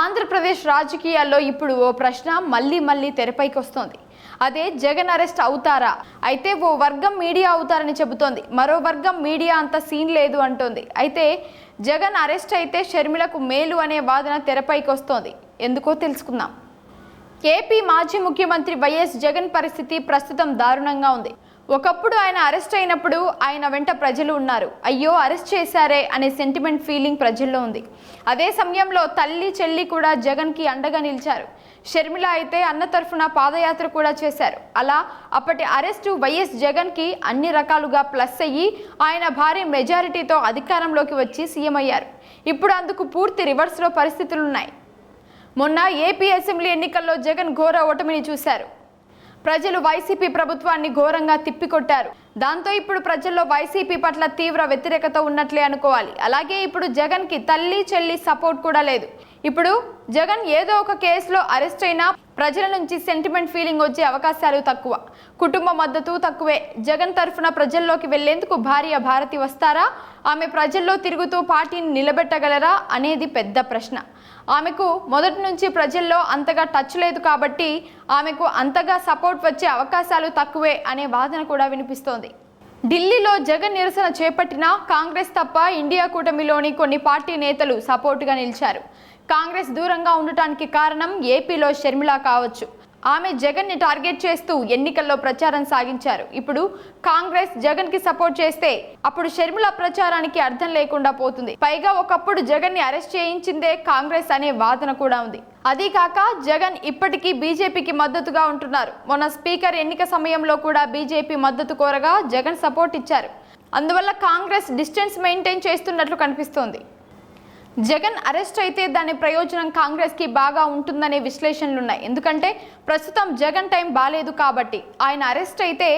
ఆంధ్రప్రదేశ్ రాజకీయాల్లో ఇప్పుడు ఓ ప్రశ్న మళ్ళీ మళ్ళీ తెరపైకి వస్తోంది. అదే జగన్ అరెస్ట్ అవుతారా? అయితే ఓ వర్గం మీడియా అవుతారని చెబుతోంది. మరో వర్గం మీడియా అంత సీన్ లేదు అంటోంది. అయితే జగన్ అరెస్ట్ అయితే షర్మిలకు మేలు అనే వాదన తెరపైకి వస్తోంది. ఎందుకో తెలుసుకుందాం. ఏపీ మాజీ ముఖ్యమంత్రి వైఎస్ జగన్ పరిస్థితి ప్రస్తుతం దారుణంగా ఉంది. ఒకప్పుడు ఆయన అరెస్ట్ అయినప్పుడు ఆయన వెంట ప్రజలు ఉన్నారు. అయ్యో అరెస్ట్ చేశారే అనే సెంటిమెంట్ ఫీలింగ్ ప్రజల్లో ఉంది. అదే సమయంలో తల్లి చెల్లి కూడా జగన్కి అండగా నిలిచారు. షర్మిల అయితే అన్న తరఫున పాదయాత్ర కూడా చేశారు. అలా అప్పటి అరెస్టు వైఎస్ జగన్కి అన్ని రకాలుగా ప్లస్ అయ్యి ఆయన భారీ మెజారిటీతో అధికారంలోకి వచ్చి సీఎం అయ్యారు. ఇప్పుడు అందుకు పూర్తి రివర్స్లో పరిస్థితులున్నాయి. మొన్న ఏపీ అసెంబ్లీ ఎన్నికల్లో జగన్ ఘోర ఓటమిని చూశారు. ప్రజలు వైసీపీ ప్రభుత్వాన్ని ఘోరంగా తిప్పికొట్టారు. దాంతో ఇప్పుడు ప్రజల్లో వైసీపీ పట్ల తీవ్ర వ్యతిరేకత ఉన్నట్లే అనుకోవాలి. అలాగే ఇప్పుడు జగన్కి తల్లి చెల్లి సపోర్ట్ కూడా లేదు. ఇప్పుడు జగన్ ఏదో ఒక కేసులో అరెస్ట్ అయినా ప్రజల నుంచి సెంటిమెంట్ ఫీలింగ్ వచ్చే అవకాశాలు తక్కువ. కుటుంబ మద్దతు తక్కువే. జగన్ తరఫున ప్రజల్లోకి వెళ్ళేందుకు భార్య భారతి వస్తారా? ఆమె ప్రజల్లో తిరుగుతూ పార్టీని నిలబెట్టగలరా అనేది పెద్ద ప్రశ్న. ఆమెకు మొదటి నుంచి ప్రజల్లో అంతగా టచ్ లేదు కాబట్టి ఆమెకు అంతగా సపోర్ట్ వచ్చే అవకాశాలు తక్కువే అనే వాదన కూడా వినిపిస్తోంది. ఢిల్లీలో జగన్ నిరసన చేపట్టిన కాంగ్రెస్ తప్ప ఇండియా కూటమిలోని కొన్ని పార్టీ నేతలు సపోర్టుగా నిలిచారు. కాంగ్రెస్ దూరంగా ఉండటానికి కారణం ఏపీలో షర్మిల కావచ్చు. ఆమె జగన్ని టార్గెట్ చేస్తూ ఎన్నికల్లో ప్రచారం సాగించారు. ఇప్పుడు కాంగ్రెస్ జగన్కి సపోర్ట్ చేస్తే అప్పుడు షర్మిల ప్రచారానికి అర్థం లేకుండా పోతుంది. పైగా ఒకప్పుడు జగన్ని అరెస్ట్ చేయించిందే కాంగ్రెస్ అనే వాదన కూడా ఉంది. అదీ కాక జగన్ ఇప్పటికీ బీజేపీకి మద్దతుగా ఉంటున్నారు. మొన్న స్పీకర్ ఎన్నిక సమయంలో కూడా బీజేపీ మద్దతు కోరగా జగన్ సపోర్ట్ ఇచ్చారు. అందువల్ల కాంగ్రెస్ డిస్టెన్స్ మెయింటైన్ చేస్తున్నట్లు కనిపిస్తోంది. జగన్ అరెస్ట్ అయితే దాని ప్రయోజనం కాంగ్రెస్కి బాగా ఉంటుందనే విశ్లేషణలు ఉన్నాయి ఎందుకంటే ప్రస్తుతం జగన్ టైం బాలేదు కాబట్టి ఆయన అరెస్ట్ అయితే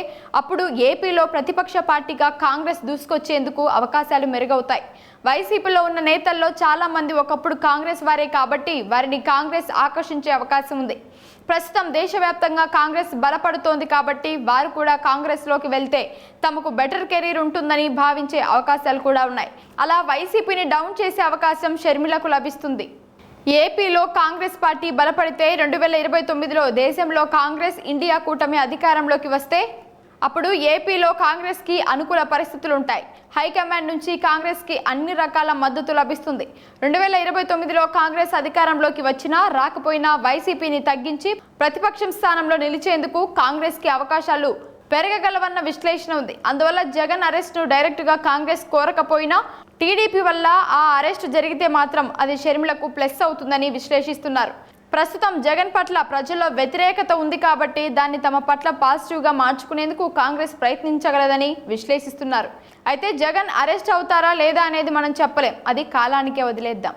అప్పుడు ఏపీలో ప్రతిపక్ష పార్టీగా కాంగ్రెస్ దూసుకొచ్చేందుకు అవకాశాలు మెరుగవుతాయి. వైసీపీలో ఉన్న నేతల్లో చాలా మంది ఒకప్పుడు కాంగ్రెస్ వారే కాబట్టి వారిని కాంగ్రెస్ ఆకర్షించే అవకాశం ఉంది. ప్రస్తుతం దేశవ్యాప్తంగా కాంగ్రెస్ బలపడుతోంది కాబట్టి వారు కూడా కాంగ్రెస్లోకి వెళ్తే తమకు బెటర్ కెరీర్ ఉంటుందని భావించే అవకాశాలు కూడా ఉన్నాయి. అలా వైసీపీని డౌన్ చేసే అవకాశం షర్మిలకు లభిస్తుంది. ఏపీలో కాంగ్రెస్ పార్టీ బలపడితే రెండు వేల ఇరవై తొమ్మిదిలో దేశంలో కాంగ్రెస్ ఇండియా కూటమి అధికారంలోకి వస్తే అప్పుడు ఏపీలో కాంగ్రెస్కి అనుకూల పరిస్థితులు ఉంటాయి హైకమాండ్ నుంచి కాంగ్రెస్కి అన్ని రకాల మద్దతు లభిస్తుంది. రెండు వేల ఇరవై తొమ్మిదిలో కాంగ్రెస్ అధికారంలోకి వచ్చినా రాకపోయినా వైసీపీని తగ్గించి ప్రతిపక్షం స్థానంలో నిలిచేందుకు కాంగ్రెస్కి అవకాశాలు పెరగగలవన్న విశ్లేషణ ఉంది. అందువల్ల జగన్ అరెస్ట్ను డైరెక్ట్గా కాంగ్రెస్ కోరకపోయినా టీడీపీ వల్ల ఆ అరెస్ట్ జరిగితే మాత్రం అది షర్మిలకు ప్లస్ అవుతుందని విశ్లేషిస్తున్నారు. ప్రస్తుతం జగన్ పట్ల ప్రజల్లో వ్యతిరేకత ఉంది కాబట్టి దాన్ని తమ పట్ల పాజిటివ్గా మార్చుకునేందుకు కాంగ్రెస్ ప్రయత్నించగలదని విశ్లేషిస్తున్నారు. అయితే జగన్ అరెస్ట్ అవుతారా లేదా అనేది మనం చెప్పలేం. అది కాలానికే వదిలేద్దాం.